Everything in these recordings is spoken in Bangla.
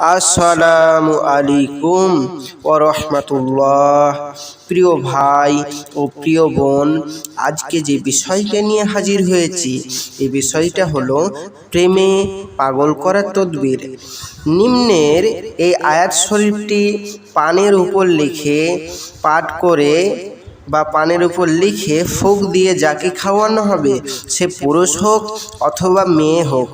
আসসালামু আলাইকুম রহমতুল্লাহ। প্রিয় ভাই ও প্রিয় বোন, আজকে যে বিষয়টা নিয়ে হাজির হয়েছি, এই বিষয়টা হলো প্রেমে পাগল করার তদবির। নিম্নের এই আয়াত শরীফটি পানের উপর লিখে, পাঠ করে বা পানের উপর লিখে ফুক দিয়ে যাকে খাওয়ানো হবে, সে পুরুষ হোক অথবা মেয়ে হোক,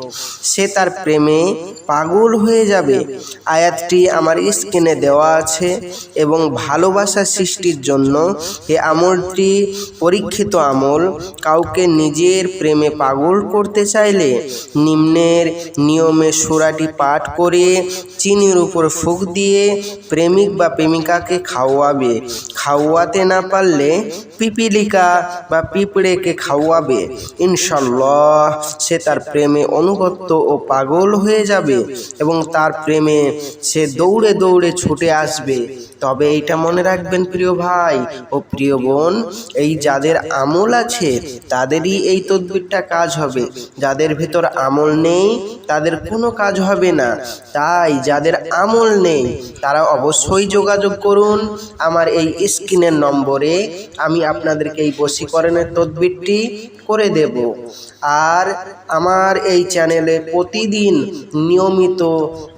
সে তার প্রেমে পাগল হয়ে যাবে। আয়াতটি আমার স্ক্রিনে দেওয়া আছে এবং ভালোবাসা সৃষ্টির জন্য এ আমলটি পরীক্ষিত আমল। কাউকে নিজের প্রেমে পাগল করতে চাইলে নিম্নের নিয়মে সুরাটি পাঠ করে চিনির উপর ফুক দিয়ে প্রেমিক বা প্রেমিকাকে খাওয়াবে। খাওয়াতে না পারলে পিপিলিকা বা পিঁপড়েকে খাওয়াবে। ইনশাল্লাহ সে তার প্রেমে অনুগত্য ও পাগল হয়ে যাবে এবং তার প্রেমে সে দৌড়ে দৌড়ে ছুটে আসবে। তবে এইটা মনে রাখবেন প্রিয় ভাই ও প্রিয় বোন, এই যাদের আমল আছে, তাদেরই এই তদবিরটা কাজ হবে। যাদের ভেতর আমল নেই, তাদের কোনো কাজ হবে না। তাই যাদের আমল নেই, তারা অবশ্যই যোগাযোগ করুন আমার এই স্ক্রিনের নম্বরে। আমি আপনাদেরকে এই বশীকরণের তদবিরটি করে দেব। আর আমার এই চ্যানেলে প্রতিদিন নিয়মিত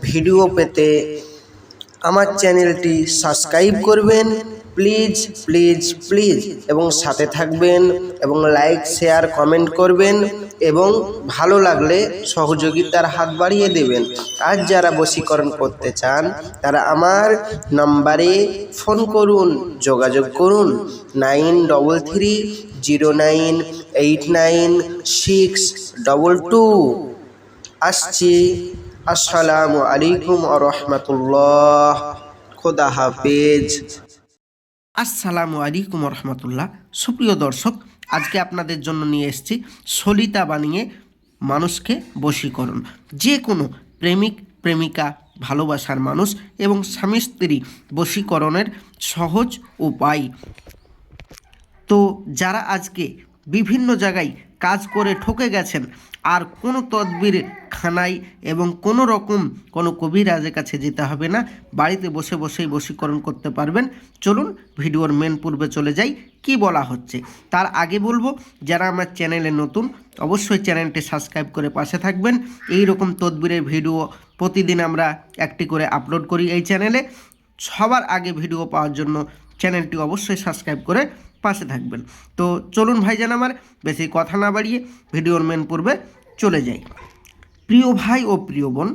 ভিডিও পেতে আমার চ্যানেলটি সাবস্ক্রাইব করবেন। Please please please. এবং সাথে থাকবেন এবং লাইক, শেয়ার, কমেন্ট করবেন এবং ভালো লাগলে সহযোগিতার হাত বাড়িয়ে দেবেন। আর যারা বশীকরণ করতে চান, তারা আমার নাম্বারে ফোন করুন, যোগাযোগ করুন। Nine double three zero nine eight nine six double two. আসছি। আসসালামু আলাইকুম আ রহমতুল্লাহ। খোদা হাফেজ। আসসালামু আলাইকুম রহমতুল্লাহ। সুপ্রিয় দর্শক, আজকে আপনাদের জন্য নিয়ে এসেছি সলিতা বানিয়ে মানুষকে বশীকরণ। যে কোনো প্রেমিক, প্রেমিকা, ভালোবাসার মানুষ এবং স্বামী স্ত্রী বশীকরণের সহজ উপায়। তো যারা আজকে বিভিন্ন জায়গায় কাজ করে ঠকে গেছেন। আর কোনো তদবির খানায় এবং কোনো রকম কোনো কবিরাজের কাছে যেতে হবে না। বাড়িতে বসে বসেই বশীকরণ করতে পারবেন। চলুন ভিডিওর মেন পূর্বে চলে যাই। কি বলা হচ্ছে? তার আগে বলব, যারা আমার চ্যানেলে নতুন, অবশ্যই চ্যানেলটি সাবস্ক্রাইব করে পাশে থাকবেন। এই রকম তদবিরের ভিডিও প্রতিদিন আমরা একটি করে আপলোড করি এই চ্যানেলে। সবার আগে ভিডিও পাওয়ার জন্য চ্যানেলটি অবশ্যই সাবস্ক্রাইব করে পাশে থাকবেন। তো চলুন ভাইজান আমার, বেশি কথা না বাড়িয়ে ভিডিওর মেন পূর্বে চলে যাই। প্রিয় ভাই ও প্রিয় বোন,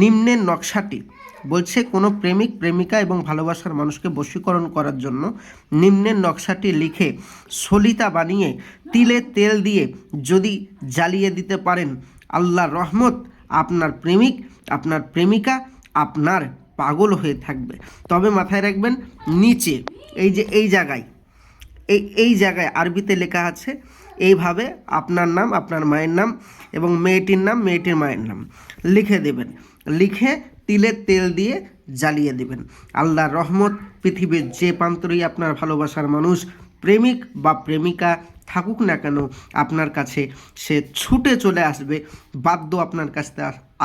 নিম্নের নকশাটি বলছে, কোনো প্রেমিক, প্রেমিকা এবং ভালোবাসার মানুষকে বশীকরণ করার জন্য নিম্নের নকশাটি লিখে সলিতা বানিয়ে তিলে তেল দিয়ে যদি জ্বালিয়ে দিতে পারেন, আল্লাহর রহমত, আপনার প্রেমিক, আপনার প্রেমিকা, আপনার পাগল হয়ে থাকবে। তবে মাথায় রাখবেন, নিচে, এই যে এই জায়গায় এই এই জায়গায় আরবিতে লেখা আছে, এইভাবে আপনার নাম, আপনার মায়ের নাম এবং মেয়েটির নাম, মেয়েটির মায়ের নাম। লিখে দেবেন। লিখে তিলের তেল দিয়ে জ্বালিয়ে দেবেন। আল্লাহর রহমত, পৃথিবীর যে প্রান্তরেই আপনার ভালোবাসার মানুষ, প্রেমিক বা প্রেমিকা থাকুক না কেন, আপনার কাছে সে ছুটে চলে আসবে, বাধ্য আপনার কাছে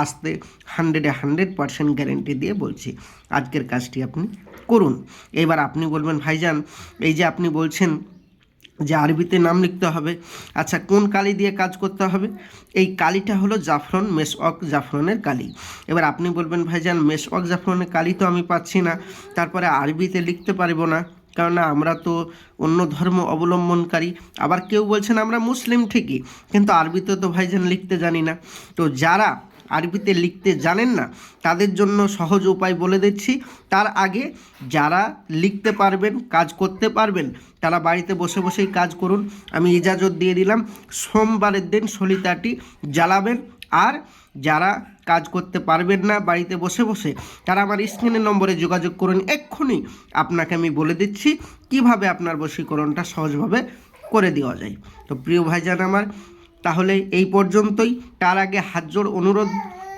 আসতে হান্ড্রেডে হান্ড্রেড পারসেন্ট গ্যারেন্টি দিয়ে বলছি, আজকের কাজটি আপনি করুন। এবার আপনি বলবেন, ভাইজান, এই যে আপনি বলছেন যে আরবিতে নাম লিখতে হবে আচ্ছা কোন কালি দিয়ে কাজ করতে হবে? এই কালিটা হলো জাফরন মেসওয়াক জাফরনের কালি। এবার আপনি বলবেন, ভাইজান মেসওয়াক জাফরনের কালি তো আমি পাচ্ছি না, তারপরে আরবিতে লিখতে পারব না, কেননা আমরা তো অন্য ধর্ম অবলম্বনকারী। আবার কেউ বলছেন, আমরা মুসলিম ঠিকই, কিন্তু আরবিতে তো ভাইজান লিখতে জানি না। তো যারা আরবিতে লিখতে জানেন না, তাদের জন্য সহজ উপায় বলে দিচ্ছি। তার আগে যারা লিখতে পারবেন, কাজ করতে পারবেন, তারা বাড়িতে বসে বসেই কাজ করুন। আমি ইজাজত দিয়ে দিলাম, সোমবারের দিন সলিতাটি জ্বালাবেন। আর যারা কাজ করতে পারবেন না, বাড়িতে বসে বসে, তারা আমার স্ক্রিনের নম্বরে যোগাযোগ করুন। এক্ষুনি আপনাকে আমি বলে দিচ্ছি, কীভাবে আপনার বশীকরণটা সহজভাবে করে দেওয়া যায়। তো প্রিয় ভাইজান আমার তাহলে এই পর্যন্তই। তার আগে হাত জোড় অনুরোধ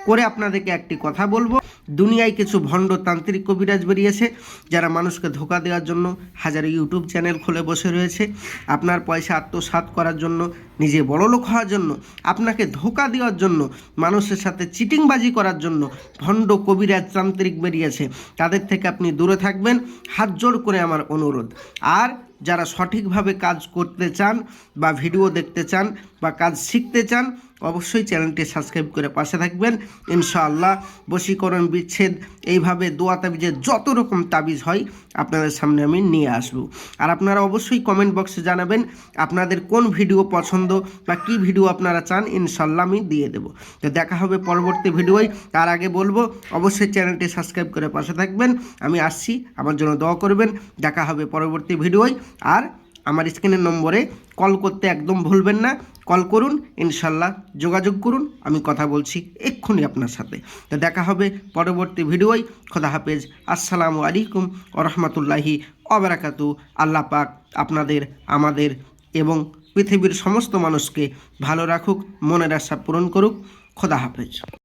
করে আপনাদেরকে একটি কথা বলব। দুনিয়ায় কিছু ভণ্ড তান্ত্রিক কবিরাজ বেরিয়েছে, যারা মানুষকে ধোকা দেওয়ার জন্য হাজার ইউটিউব চ্যানেল খুলে বসে রয়েছে। আপনার পয়সা আত্মসাৎ করার জন্য, নিজে বড়লোক হওয়ার জন্য, আপনাকে ধোকা দেওয়ার জন্য, মানুষের সাথে চিটিংবাজি করার জন্য ভণ্ড কবিরাজ তান্ত্রিক বেরিয়েছে। তাদের থেকে আপনি দূরে থাকবেন। হাত জোড় করে আমার অনুরোধ। আর যারা সঠিকভাবে কাজ করতে চান বা ভিডিও দেখতে চান বা কাজ শিখতে চান, অবশ্যই চ্যানেলটি সাবস্ক্রাইব করে পাশে থাকবেন। ইনশাআল্লাহ বশীকরণ বিচ্ছেদ এইভাবে দোয়া তাবিজের যত রকম তাবিজ হয় আপনাদের সামনে আমি নিয়ে আসব। আর আপনারা অবশ্যই কমেন্ট বক্সে জানাবেন আপনাদের কোন ভিডিও পছন্দ বা কি ভিডিও আপনারা চান ইনশাল্লাহ আমি দিয়ে দেবো। তো দেখা হবে পরবর্তী ভিডিওয়। তার আগে বলব, অবশ্যই চ্যানেলটি সাবস্ক্রাইব করে পাশে থাকবেন। আমি আসছি, আমার জন্য দোয়া করবেন। দেখা হবে পরবর্তী ভিডিওয়। আর আমার স্ক্রিনের নম্বরে কল করতে একদম ভুলবেন না। কল করুন, ইনশাল্লাহ যোগাযোগ করুন, আমি কথা বলছি এক্ষুনি আপনার সাথে। তো দেখা হবে পরবর্তী ভিডিওয়। খোদা হাফেজ। আসসালামু আলাইকুম ও রহমতুল্লাহি অবরাকাতু আল্লাহ পাক আপনাদের, আমাদের এবং পৃথিবীর সমস্ত মানুষকে ভালো রাখুক, মনের আশা পূরণ করুক। খোদা হাফেজ।